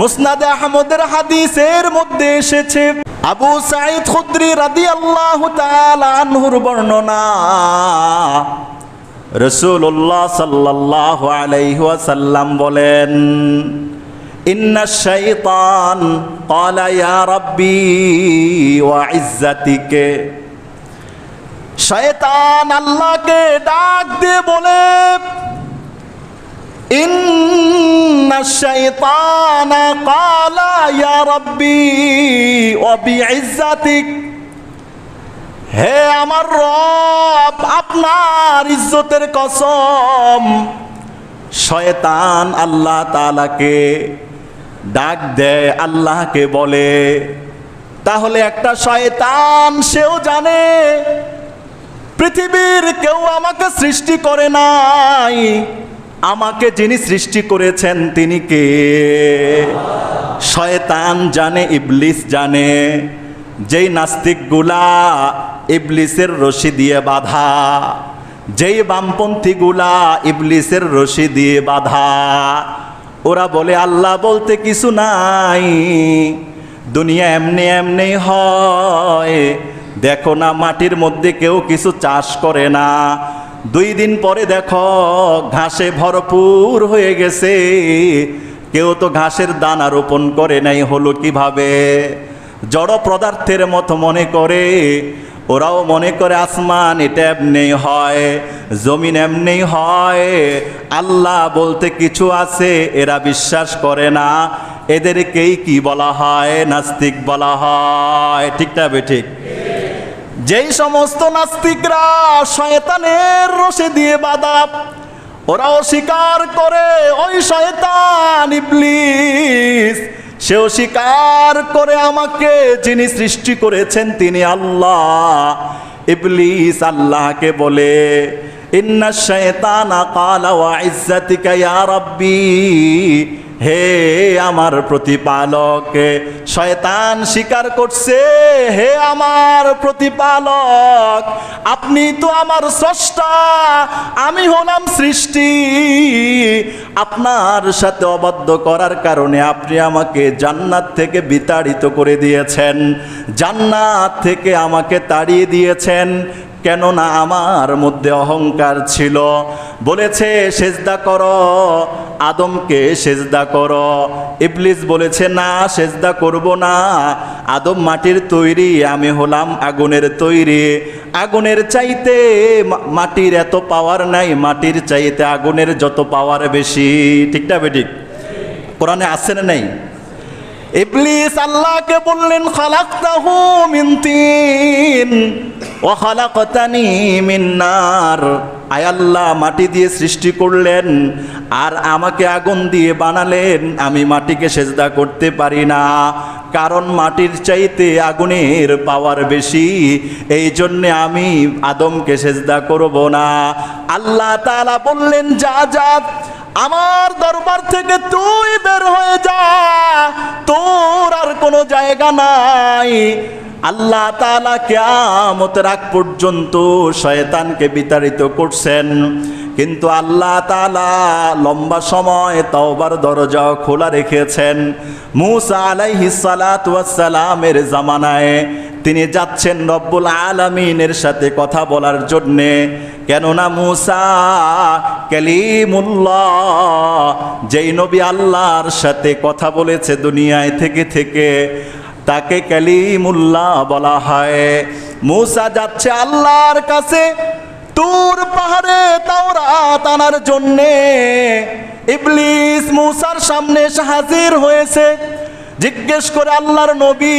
মুসনাদে আহমদের হাদিসের মধ্যে এসেছে, আবু সাইদ খুদ্রি রাদিয়াল্লাহু তাআলা আনহুর বর্ণনা রসুল্লাহ সাল্লাল্লাহু আলাইহি ওয়াসাল্লাম বলেন, ইন্না ক্বালা ইয়া রাব্বি ওয়া ইজ্জাতিকে। শয়তান আল্লাহকে ডাক দিয়ে বলে শাইতানা ক্বালা, ইয়া রাব্বি, ওয়া বিইজ্জাতিক। হে আমার রব, আপনার ইজ্জতের কসম, শয়তান আল্লাহ তালাকে ডাক দেয়, আল্লাহকে বলে। তাহলে একটা শয়তান, সেও জানে, পৃথিবীর কেউ আমাকে সৃষ্টি করে নাই। আমাকে যিনি সৃষ্টি করেছেন, তিনি কে? শয়তান জানে, ইবলিস জানে। যেই নাস্তিকগুলা ইবলিসের রশি দিয়ে বাধা, যেই বামপন্থীগুলা ইবলিসের রশি দিয়ে বাধা, ওরা বলে, আল্লাহ বলতে কিছু নাই। দুনিয়া এমনি এমনি হয়। দেখো না, মাটির মধ্যে কেউ কিছু চাষ করে না। দুই দিন পরে দেখো ঘাসে ভরপুর হয়ে গেছে। কেউ তো ঘাসের দানা রোপণ করে নাই, হলো কীভাবে? জড় পদার্থের মতো মনে করে, ওরাও মনে করে আসমান এটা এমনি হয়, জমিন এমনি হয়। আল্লাহ বলতে কিছু আছে, এরা বিশ্বাস করে না, এদেরকেই কি বলা হয়? নাস্তিক বলা হয়। ঠিক না বে ঠিক? যেই সমস্ত নাস্তিকরা শয়তানের রসে দিয়ে বাধা ওরা অস্বীকার করে, ওই শয়তান ইবলিস। সেও স্বীকার করে আমাকে, যিনি সৃষ্টি করেছেন তিনি আল্লাহ। ইবলিস আল্লাহকে বলে, ইন্না শয়তানা কালা ওয়া ইজ্জাতিকা ইয়া রাব্বি। হে আমার প্রতিপালক, শয়তান স্বীকার করছে। হে আমার প্রতিপালক, আপনি তো আমার স্রষ্টা, আমি হলাম সৃষ্টি। আপনার সাথে অবাধ্য করার কারণে আপনি আমাকে জান্নাত থেকে বিতাড়িত করে দিয়েছেন। জান্নাত থেকে আমাকে তাড়িয়ে দিয়েছেন, কেননা আমার মধ্যে অহংকার ছিল। বলেছে, সেজদা করো আদমকে সেজদা করো। ইবলিস বলেছে, না, সেজদা করব না। আদম মাটির তৈরি, আমি হলাম আগুনের তৈরি। আগুনের চাইতে মাটির এত পাওয়ার নাই, মাটির চাইতে আগুনের যত পাওয়ার বেশি। ঠিক না বেঠিক কোরআনে আছে না নাই? ইবলিস আল্লাহকে বললেন, খালাকতাহু মিন তিন। ও খালাকতানি মিন নার। আয় আল্লাহ, মাটি দিয়ে সৃষ্টি করলেন আর আমাকে আগুন দিয়ে বানালেন। আমি মাটিকে সেজদা করতে পারি না, কারণ মাটির চাইতে আগুনের পাওয়ার বেশি। এই জন্যে আমি আদমকে সেজদা করব না। আল্লাহ তাআলা বললেন, যা যা, আমার দরবার থেকে তুই বের হয়ে যা। তোর আর কোনো জায়গা নাই। আল্লাহ তাআলা কিয়ামতের আগ পর্যন্ত শয়তানকে বিতাড়িত করছেন। কিন্তু আল্লাহ তালা লম্বা সময় তওবার দরজা খোলা রেখেছেন। মুসা আলাইহিস সালাতু ওয়াস সালামের জামানায় তিনি যাচ্ছেন রব্বুল আলামিনের সাথে কথা বলার জন্যে। কেননা মুসা কালিমুল্লাহ, যেই নবী আল্লাহর সাথে কথা বলেছে দুনিয়ায় থেকে থেকে তাকে কালিমুল্লাহ বলা হয়। মুসা যাচ্ছে আল্লাহর কাছে তুর পাহাড়ে তাওরাত আনার জন্যে। ইবলিস মুসার সামনে হাজির হয়েছে। জিজ্ঞেস করে আল্লাহর নবী,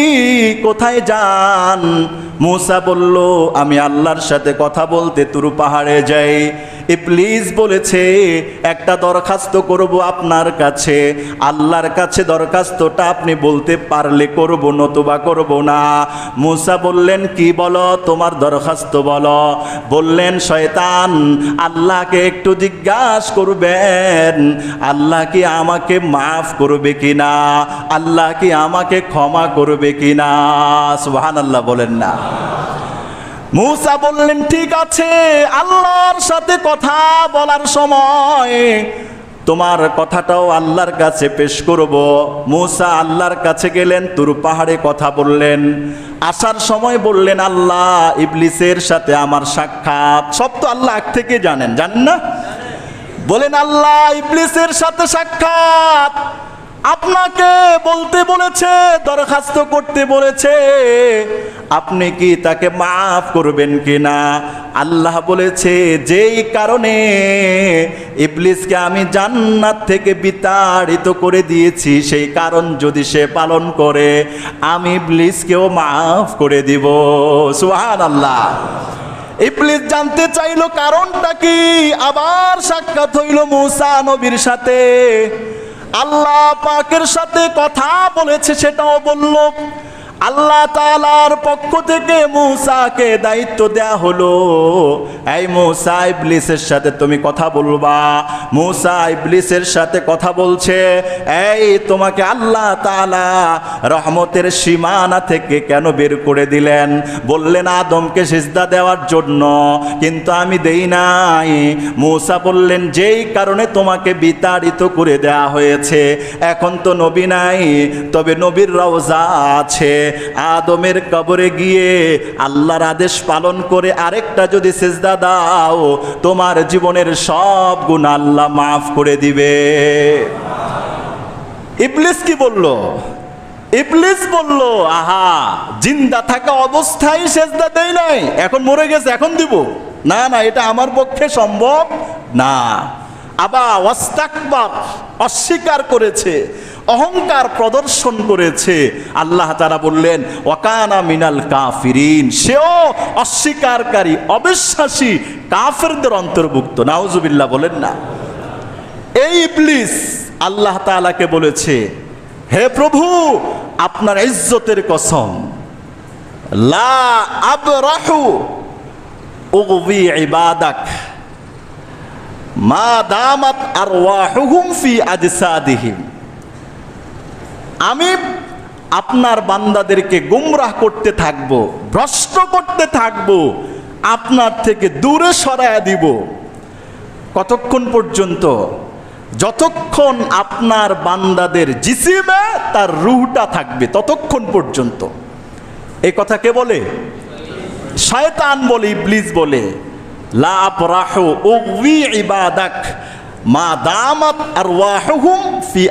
কোথায় যান? মুসা বলল, আমি আল্লাহর সাথে কথা বলতে তুরু পাহাড়ে যাই। ইবলিস বলেছে, একটা দরখাস্ত করব আপনার কাছে। আল্লাহর কাছে দরখাস্তটা আপনি বলতে পারলে করব, নতুবা করব না। মুসা বললেন, কি বলো? তোমার দরখাস্ত বলো। বললেন, শয়তান, আল্লাহকে একটু জিজ্ঞাসা করবেন, আল্লাহ কি আমাকে মাফ করবে কিনা? আল্লাহ কি আমাকে ক্ষমা করবে কিনা? সুবহান আল্লাহ বলেন না। মুসা বললেন, ঠিক আছে, আল্লাহর সাথে কথা বলার সময় তোমার কথাটাও আল্লাহর কাছে পেশ করব। মূসা আল্লাহর কাছে গেলেন, তুর পাহাড়ে কথা বললেন। আসার সময় বললেন, আল্লাহ ইবলিসের সাথে আমার সাক্ষাৎ। সব তো আল্লাহ আগ থেকে জানেন জানেন না? বলেন, আল্লাহ ইবলিসের সাথে সাক্ষাৎ। আপনাকে বলতে বলেছে, দরখাস্ত করতে বলেছে। আপনি কি তাকে মাফ করবেন কিনা? আল্লাহ বলেছে, যেই কারণে ইবলিসকে আমি জান্নাত থেকে বিতাড়িত করে দিয়েছি, সেই কারণ যদি সে পালন করে, আমি ইবলিসকেও মাফ করে দিব। সুহান আল্লাহ ইবলিস জানতে চাইলো কারণটা কি? আবার সাক্ষাৎ হইল মুসা নবীর সাথে। আল্লাহ পাকের সাথে কথা বলেছে সেটাও বলল। আল্লাহ তাআলার পক্ষ থেকে মুসাকে দায়িত্ব দেয়া হলো। এই মুসা ইবলিসের সাথে তুমি কথা বলবা। মুসা ইবলিসের সাথে কথা বলছে, এই তোমাকে আল্লাহ তালা রহমতের সীমানা থেকে কেন বের করে দিলেন? বললেন, আদমকে সিজদা দেওয়ার জন্য, কিন্তু আমি দেই নাই। মুসা বললেন, যেই কারণে তোমাকে বিতাড়িত করে দেয়া হয়েছে, এখন তো নবী নাই, তবে নবীর রওজা আছে। আদমের কবরে গিয়ে আল্লাহর আদেশ পালন করে আরেকটা যদি সেজদা দাও, তোমার জীবনের সব গুণ আল্লাহ মাফ করে দিবে। ইবলিস কি বলল? ইবলিস বলল, আহা, জিন্দা থাকা অবস্থায় সেজদা দেই নাই, এখন মরে গেছে, এখন দিব। না না, এটা আমার পক্ষে সম্ভব না। আবা ওয়াস্তাকবার অস্বীকার করেছে অহংকার প্রদর্শন করেছে। আল্লাহ তারা বললেন, ওয়াকানা মিনাল কাফিরিন সেও অস্বীকারী, অবিশ্বাসী কাফেরদের অন্তর্ভুক্ত। নাউজুবিল্লাহ বলেন না। এই ইবলিস আল্লাহ তাআলাকে বলেছে, হে প্রভু, আপনার ইজ্জতের কসম। লা আবরাহু উগবি ইবাদাক। মা দামাত আরওয়াহুহুম ফি আজসাদিহিম। আমি আপনার বান্দাদেরকে গুমরাহ করতে থাকব, ভ্রষ্ট করতে থাকব, আপনার থেকে দূরে সরায়া দিব। কতক্ষণ পর্যন্ত? যতক্ষণ আপনার বান্দাদের জিসিমে তার রুহটা থাকবে, ততক্ষণ পর্যন্ত। এই কথা কে বলে? শয়তান বলে, ইবলিস বলে, লা আবরাহু উগবি ইবাদাক। মা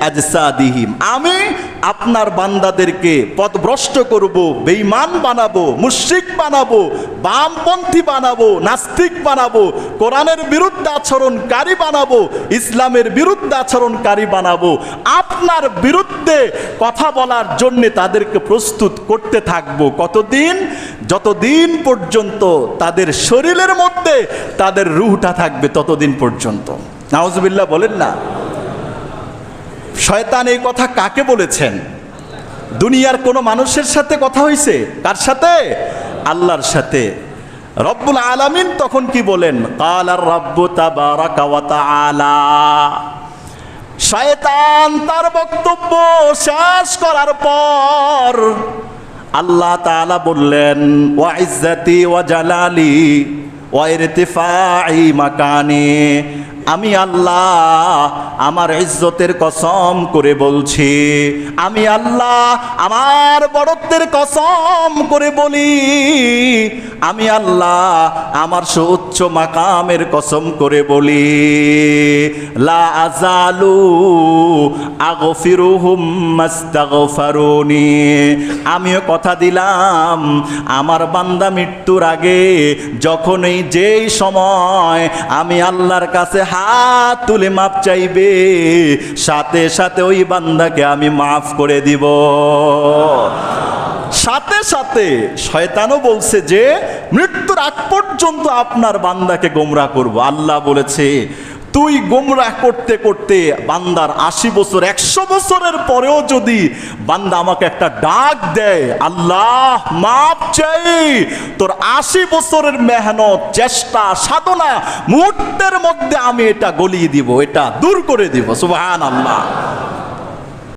আজসাদিহিম। আমি আপনার বান্দাদেরকে পথভ্রষ্ট করব, বেঈমান বানাবো, মুশরিক বানাবো, বামপন্থী বানাবো, নাস্তিক বানাবো, কোরআনের বিরুদ্ধে আচরণকারী বানাবো, ইসলামের বিরুদ্ধে আচরণকারী বানাবো। আপনার বিরুদ্ধে কথা বলার জন্য তাদেরকে প্রস্তুত করতে থাকব। কতদিন? যতদিন পর্যন্ত তাদের শরীরের মধ্যে তাদের রুহটা থাকবে, ততদিন পর্যন্ত। নাউজুবিল্লাহ বলেন না। শয়তান এই কথা কাকে বলেছেন? দুনিয়ার কোনো মানুষের সাথে কথা হয়েছে কার সাথে? আল্লাহর সাথে। রব্বুল আলামিন তখন কি বলেন? কালার রব্বু তাআলা। শয়তান তার বক্তব্য শেষ করার পর আল্লাহ তাআলা বললেন, ওয়া ইজ্জাতি ওয়া জালালি ওয়া ইরতিফাই মাকানি। আমি আল্লাহ আমার ইজ্জতের কসম করে বলছি। আমি আল্লাহ আমার বড়ত্বের কসম করে বলি। আমি আল্লাহ আমার সুউচ্চ মাকামের কসম করে বলি, লা আজালু আমিও কথা দিলাম, আমার বান্দা মৃত্যুর আগে যখনই যেই সময় আমি আল্লাহর কাছে হাত তুলে মাপ চাইবে, সাথে সাথে ওই বান্দাকে আমি মাফ করে দিব। সাথে সাথে শয়তানও বলছে যে, মৃত্যুর আগ পর্যন্ত আপনার বান্দাকে গোমরা করব। আল্লাহ বলেছে, তুই গোমরাহ করতে করতে বান্দার আশি বছর, একশো বছরের পরেও যদি বান্দা আমাকে একটা ডাক দেয়, আল্লাহ মাপ চাই, তোর আশি বছরের মেহনত, চেষ্টা, সাধনা মুহূর্তের মধ্যে আমি এটা গলিয়ে দিব, এটা দূর করে দিব। সুবহান আল্লাহ